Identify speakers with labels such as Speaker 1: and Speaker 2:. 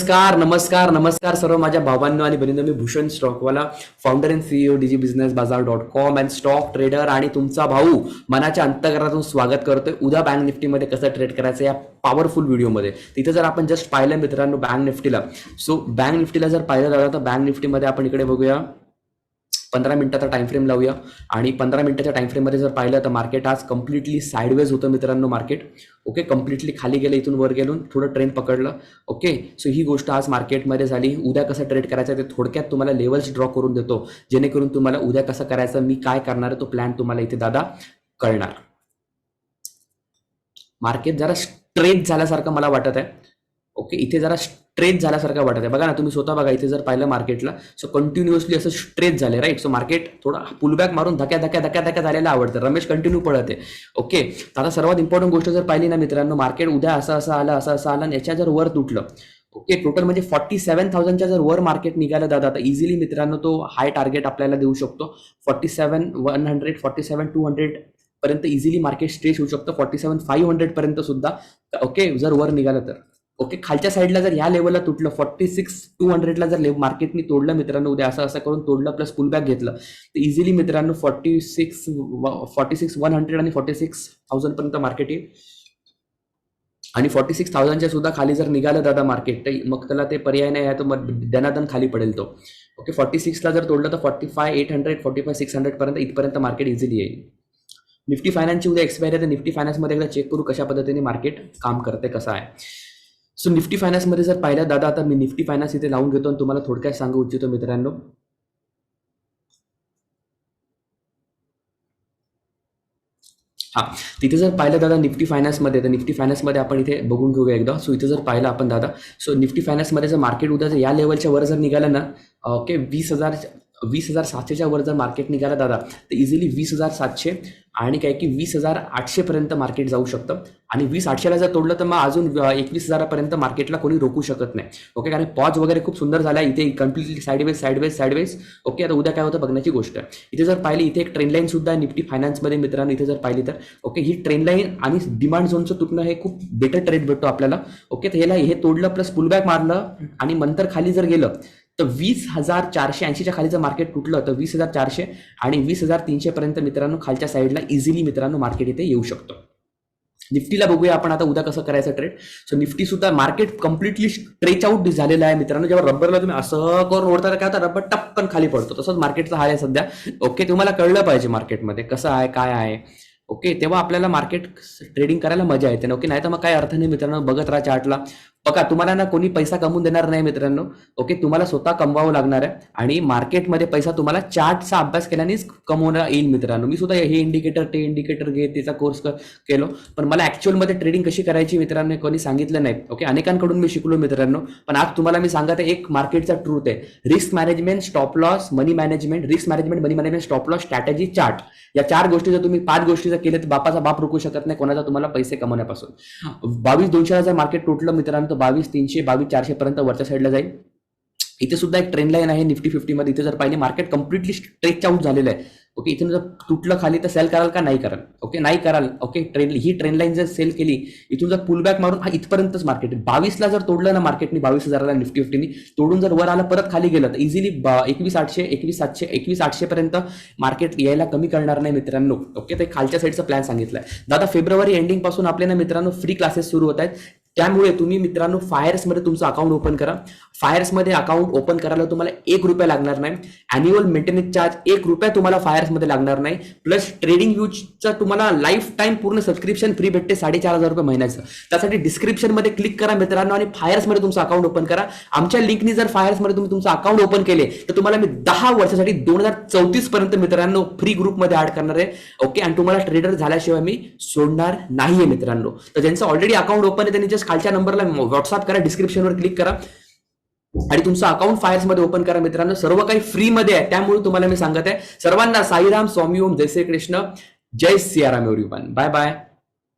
Speaker 1: नमस्कार नमस्कार नमस्कार सर्व माझ्या भावांनो आणि बहिणींनो मी Bhushan Stockwala founder and CEO DG business bazaar dot com and stock trader आणि तुमचा भाऊ मनाच्या अंतकरणातून स्वागत करतोय. उद्या बँक निफ्टीमध्ये कसं ट्रेड करायचं या पॉवरफुल व्हिडिओमध्ये तिथे जर आपण जस्ट पाहिलं मित्रांनो बँक निफ्टीला सो बँक निफ्टीला जर पाहिलं झालं तर बँक निफ्टीमध्ये आपण इकडे बघूया. पंधरा मिनिटाचा टाइमफ्रेम लावूया. आणि पंधरा मिनिटाच्या टाइमफ्रेममध्ये जर पाहिलं तर मार्केट आज कम्प्लिटली साईडवेज होतं मित्रांनो मार्केट ओके कम्प्लिटली खाली गेलं इथून वर गेलून थोडं ट्रेंड पकडलं. ओके सो ही गोष्ट आज मार्केटमध्ये झाली. उद्या कसं ट्रेड करायचं ते थोडक्यात तुम्हाला लेवल्स ड्रॉ करून देतो. जेणेकरून तुम्हाला उद्या कसं करायचं मी काय करणार आहे तो प्लॅन तुम्हाला इथे दादा कळणार. मार्केट जरा स्ट्रेच झाल्यासारखं मला वाटत आहे. ओके इथे जरा स्ट्रेच झाल्यासारखं वाटत आहे बघा ना तुम्ही स्वतः बघा इथे जर पाहिलं मार्केटला सो कंटिन्युअसली असं स्ट्रेच झाले राईट सो मार्केट थोडा पुलबॅक मारून धक्या धक्या धक्या धक्या झालेलं आवडतं. रमेश कंटिन्यू पळत आहे ओके तर आता सर्वात इम्पॉर्टंट गोष्ट जर पाहिली ना मित्रांनो मार्केट उद्या असं असं आलं असं असं आलं आणि याच्या जर वर तुटलं ओके टोटल म्हणजे फॉर्टी सेव्हन थाउजंडच्या जर वर मार्केट निघालं दादा आता इझिली मित्रांनो तो हाय टार्गेट आपल्याला देऊ शकतो. Forty seven one hundred forty seven two hundred पर्यंत इझिली मार्केट स्ट्रेच होऊ शकतं. फॉर्टी सेव्हन फाईव्ह हंड्रेड पर्यंत सुद्धा ओके जर वर निघालं तर. ओके खालच्या साईडला जर ह्या लेवलला तुटलं फॉर्टी सिक्स टू हंड्रेडला जर मार्केटनी तोडलं मित्रांनो उद्या असं असं करून तोडलं प्लस पुलबॅक घेतलं तर इझिली मित्रांनो forty six forty six one hundred आणि फॉर्टी सिक्स थाउजंड पर्यंत मार्केट येईल. आणि फॉर्टी सिक्स थाउजंडच्या सुद्धा खाली जर निघालं दादा मार्केट तर मग त्याला ते पर्याय नाही आहे तर मग दनादन खाली पडेल तो. ओके फॉर्टी सिक्सला जर तोडलं तर forty five eight hundred forty five six hundred पर्यंत इथपर्यंत मार्केट इझिली येईल. निफ्टी फायनान्सची उद्या एक्सपायरी आहे तर निफ्टी फायनान्समध्ये एकदा चेक करू कशा पद्धतीने मार्केट काम करते कसं आहे. सो निफ्टी फायनान्समध्ये जर पाहिलं दादा आता मी निफ्टी फायनान्स इथे लावून घेतो आणि तुम्हाला थोडक्यात सांगू इच्छितो मित्रांनो. हा तिथे जर पाहिलं दादा निफ्टी फायनान्समध्ये तर निफ्टी फायनान्समध्ये आपण इथे बघून घेऊया एकदा. सो इथे जर पाहिलं आपण दादा सो निफ्टी फायनान्समध्ये जर मार्केट उद्या या लेवलच्या वर जर निघालं ना ओके वीस हजार वीस हजार सातशेच्या वर जर मार्केट निघाला दादा तर इझिली वीस हजार सातशे आणि काय की वीस हजार आठशेपर्यंत मार्केट जाऊ शकतं. आणि वीस आठशेला जर तोडलं तर मग अजून एकवीस हजारापर्यंत मार्केटला कोणी रोखू शकत नाही. ओके कारण पॉज वगैरे खूप सुंदर झाला इथे completely sideways sideways sideways okay आता उद्या काय होतं बघण्याची गोष्ट आहे. इथे जर पाहिली इथे एक ट्रेन लाईन सुद्धा आहे निफ्टी फायनान्समध्ये मित्रांनो इथे जर पाहिली तर. ओके ही ट्रेन लाईन आणि डिमांड झोनचं तुटणं हे खूप बेटर ट्रेड भेटतो आपल्याला. ओके तर ह्याला हे तोडलं प्लस पुलबॅक मारलं आणि नंतर खाली जर गेलं तर वीस हजार चारशे ऐंशीच्या खाली जर मार्केट तुटलं तर वीस हजार चारशे आणि वीस हजार तीनशे पर्यंत मित्रांनो खालच्या साईडला इझिली मित्रांनो मार्केट इथे येऊ शकतो. निफ्टीला बघूया आपण आता उद्या कसं करायचं ट्रेड सो निफ्टी सुद्धा मार्केट कम्प्लिटली स्ट्रेच आउट झालेलं आहे मित्रांनो. जेव्हा रबरला तुम्ही असं करून ओढता काय होता? रबर टपकन खाली पडतो. तसंच मार्केटचा हाल आहे सध्या. ओके तुम्हाला कळलं पाहिजे मार्केटमध्ये कसं आहे काय आहे. ओके तेव्हा आपल्याला मार्केट ट्रेडिंग करायला मजा येते. ओके नाही तर मग काय अर्थ नाही मित्रांनो. बघत राहा चार्टला बघा तुम्हाला ना कोणी पैसा कमवून देणार नाही मित्रांनो. ओके तुम्हाला स्वतः कमवावं लागणार आहे. आणि मार्केटमध्ये पैसा तुम्हाला चार्टचा अभ्यास केल्यानेच कमवणार येईल मित्रांनो. मी सुद्धा हे इंडिकेटर ते इंडिकेटर घे त्याचा कोर्स केलो. पण मला ऍक्च्युअलमध्ये ट्रेडिंग कशी करायची मित्रांनो कोणी सांगितलं नाही. ओके अनेकांकडून मी शिकलो मित्रांनो. पण आज तुम्हाला मी सांगत आहे एक मार्केटचा ट्रूथ आहे. Risk management stop loss money management risk management money management stop loss strategy chart या चार गोष्टी जर तुम्ही पाच गोष्टी जर केल्या तर बापाचा बाप रोखू शकत नाही. कोणाचा तुम्हाला पैसे कमवण्यापासून. बावीस दोनशे हजार मार्केट तुटलं मित्रांनो. तो बावीस तीनशे बावीस चारशे पर्यंत वरच्या साईडला जाईल. इथे सुद्धा एक ट्रेन लाईन आहे निफ्टी फिफ्टीमध्ये इथे जर पाहिले मार्केट कम्प्लिटली स्ट्रेच आउट झालेलं आहे. ओके इथून जर तुटलं खाली तर सेल कराल का? नाही कराल. ओके नाही कराल. ओके ट्रेन ही ट्रेन लाईन जर सेल केली इथून जर पुलबॅक मारून हा इथपर्यंतच मार्केट बावीसला जर तोडलं ना मार्केटनी बावीस हजाराला निफ्टी फिफ्टीनी तोडून जर वर आलं परत खाली गेलं तर इझिली एकवीस आठशे एकवीस सातशे एकवीस आठशे पर्यंत मार्केट यायला कमी करणार नाही मित्रांनो. ओके ते खालच्या साईडचा प्लॅन सांगितलाय. दादा फेब्रुवारी एंडिंगपासून आपल्याला मित्रांनो फ्री क्लासेस सुरू होत आहेत. त्यामुळे तुम्ही मित्रांनो फायर्समध्ये तुमचं अकाउंट ओपन करा. फायर्समध्ये अकाउंट ओपन करायला तुम्हाला एक रुपया लागणार नाही. अॅन्युअल मेंटेनन्स चार्ज एक रुपया तुम्हाला फायर्समध्ये लागणार नाही. प्लस ट्रेडिंग व्ह्यूजचं तुम्हाला लाईफ टाईम पूर्ण सबस्क्रिप्शन फ्री भेटते साडेचार हजार रुपये महिन्याचं. त्यासाठी डिस्क्रिप्शनमध्ये क्लिक करा मित्रांनो आणि फायर्समध्ये तुमचं अकाउंट ओपन करा. आमच्या लिंकनी जर फायर्समध्ये तुम्ही तुमचं अकाउंट ओपन केले तर तुम्हाला मी दहा वर्षासाठी दोन हजार चौतीस पर्यंत मित्रांनो फ्री ग्रुपमध्ये ऍड करणार आहे. ओके आणि तुम्हाला ट्रेडर झाल्याशिवाय मी सोडणार नाहीये मित्रांनो. तर ज्यांचं ऑलरेडी अकाउंट ओपन आहे त्यांनी मेसेज खालच्या नंबरला व्हॉट्सअप करा डिस्क्रिप्शनवर क्लिक करा. आणि तुमचं अकाउंट फायर्समध्ये ओपन करा मित्रांनो. सर्व काही फ्री मध्ये आहे. त्यामुळे तुम्हाला मी सांगत आहे. सर्वांना साईराम स्वामी ओम जय श्री कृष्ण जय सियाराम एव्हरीवन बाय बाय